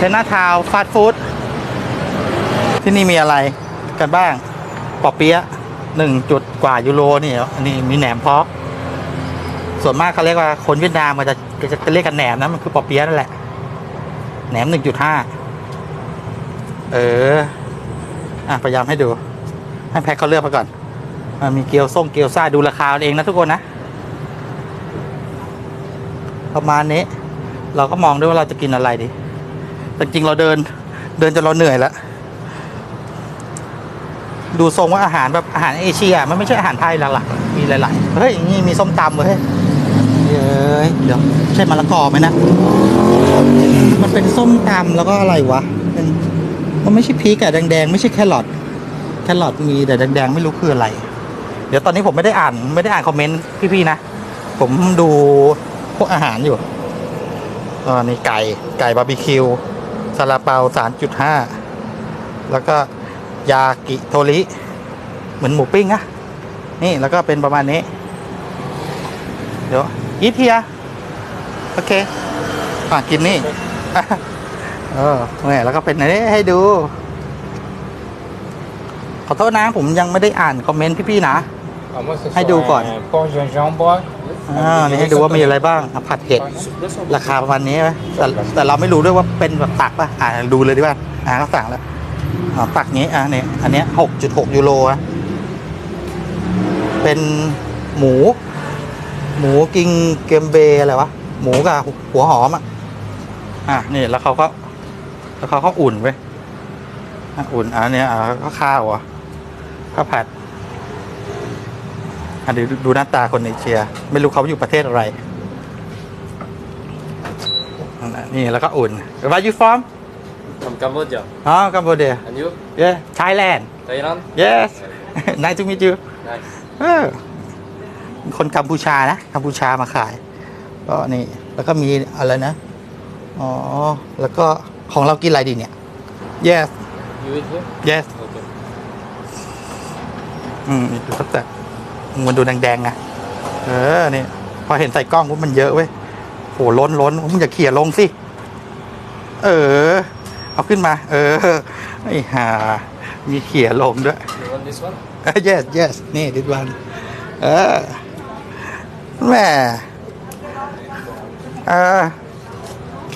เชน่าทาวฟาสต์ฟู้ดที่นี่มีอะไรกันบ้าง ปอเปี๊ยะหนึ่งจุดกว่ายูโรนี่อันนี้มีแหนมเพาะส่วนมากเขาเรียกว่าคนเวียดนามมันจะจะจะเรียกกันแหนมนะมันคือปอเปี๊ยะนั่นแหละ แหนมหนึ่งจุดห้าเอออะพยายามให้ดู ให้แพ็คเขาเลือกมาก่อนอะมีเกี๊ยวส้มเกี๊ยวซ่าดูราคาเองนะทุกคนนะ ประมาณนี้ เราก็มองด้วยว่าเราจะกินอะไรดี แต่จริงเราเดิน เดินจนเราเหนื่อยแล้ว ดูทรงว่าอาหารแบบอาหารเอเชีย มันไม่ใช่อาหารไทยหลักๆ มีหลายๆ เฮ้ยนี่มีส้มตำเว้ยเฮ้ยเดี๋ยวใช่มะละกอไหมนะ มันเป็นส้มตำแล้วก็อะไรวะมันไม่ใช่พริกอะแดงๆ ไม่ใช่แครอทแครอทมีแต่แดงๆ ไม่รู้คืออะไร เดี๋ยวตอนนี้ผมไม่ได้อ่านไม่ได้อ่านคอมเมนต์พี่ๆนะ ผมดูพวกอาหารอยู่อ่านี่ไก่ไก่บาร์บีคิว ซาลาเปาสามจุดห้าแล้วก็ยากิโทริ เหมือนหมูปิ้งนะนี่แล้วก็เป็นประมาณนี้ เดี๋ยวอีทเทียโอเคอะกินนี่เออเนี่ยแล้วก็เป็นอันนี้ให้ดู ขอโทษนะ ผมยังไม่ได้อ่านคอมเมนต์พี่ๆนะ Alors moi, c'est Hay sur đủ อ่านี่ให้ดูว่ามีอะไรบ้างอะผัดเผ็ดราคาประมาณนี้ไหมแต่แต่เราไม่รู้ด้วยว่าเป็นแบบตักป่ะอ่าดูเลยดีกว่าอ่าเขาสั่งแล้วอ่าตักนี้อ่าเนี่ยอันเนี้ยหกจุดหกยูโรอะเป็นหมู หมูกิงเกมเบอะไรวะหมูกับหัวหอมอะอะนี่แล้วเขาก็ แล้วเขาก็อุ่นไว้อะอุ่นอันเนี้ยอ่าก็ข้าวอะข้าวผัด อะดูดูหน้าตาคนเอเชีย ไม่รู้เขาอยู่ประเทศอะไร นี่แล้วก็อุ่น Where you from From Cambodia. อ๋อกัมพูชา And you? yeah Thailand Thailand? yes nice to meet you Nice. เออคนกัมพูชานะกัมพูชามาขาย ก็นี่ แล้วก็มีอะไรนะ อ๋อ แล้วก็ของเรากินอะไรดีเนี่ย yes You eat here? yes Okay. อืมดูสักแต่ มันดูแดงๆนะเออนี่พอเห็นใส่กล้องว่ามันเยอะเว้ยโหล้นล้นมึงอย่าเขี่ยลงสิ เออ เอาขึ้นมา เออไอ้ห่ามีเขี่ยลงด้วย You want this one? เอ้ย yes yes นี่ดิดวันเออแหม่เออ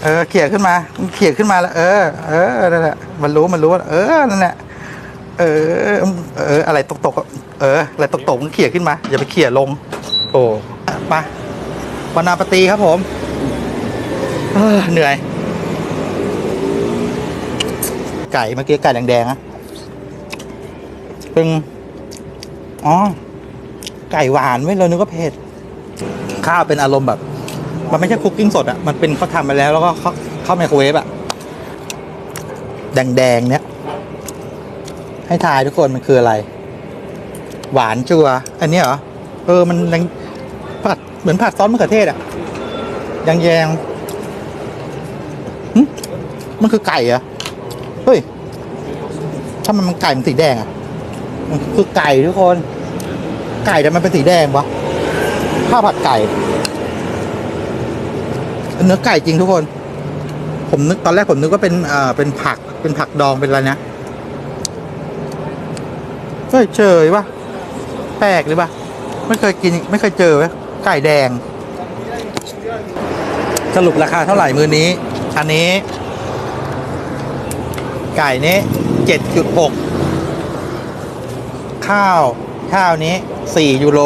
เออเขี่ยขึ้นมามันเขี่ยขึ้นมาแล้ว เออ เออนั่นแหละมันรู้มันรู้ว่าเออนั่นแหละ เออ เออ อะไรตกตกๆเออ อะไรตกตกๆมันเขี่ยขึ้นมา อย่าไปเขี่ยลง โอ้มาบานาปตีครับผม เออเหนื่อย ไก่เมื่อกี้ไก่แดงๆอะเป็นอ๋อ ไก่หวานไว้ยเรานึกว่าเผ็ด ข้าวเป็นอารมณ์แบบ มันไม่ใช่คุกกิ้งสดอะมันเป็นเขาทำไปแล้ว แล้วก็เข้าเข้าไมโครเวฟอะแดงๆเนี้ย ให้ทายทุกคนมันคืออะไร หวานจัว อันนี้เหรอ เออ มันยังผัดเหมือนผัดซอสมะเขือเทศอะยังแยงมันคือไก่อะเฮ้ยถ้ามันมันไก่มันสีแดงอะมันคือไก่ทุกคน ไก่แต่มันเป็นสีแดงวะข้าวผัดไก่ เนื้อไก่จริงทุกคน ผมนึกตอนแรกผมนึกว่าเป็นเอ่อเป็นผักเป็นผักดองเป็นอะไรนะ เคยเจอปะแปลกหรือปะไม่เคยกินไม่เคยเจอเว้ยไก่แดง สรุปราคาเท่าไหร่มือนี้ อันนี้ ไก่นี้เจ็ดจุดหกข้าว ข้าวนี้สี่ยูโร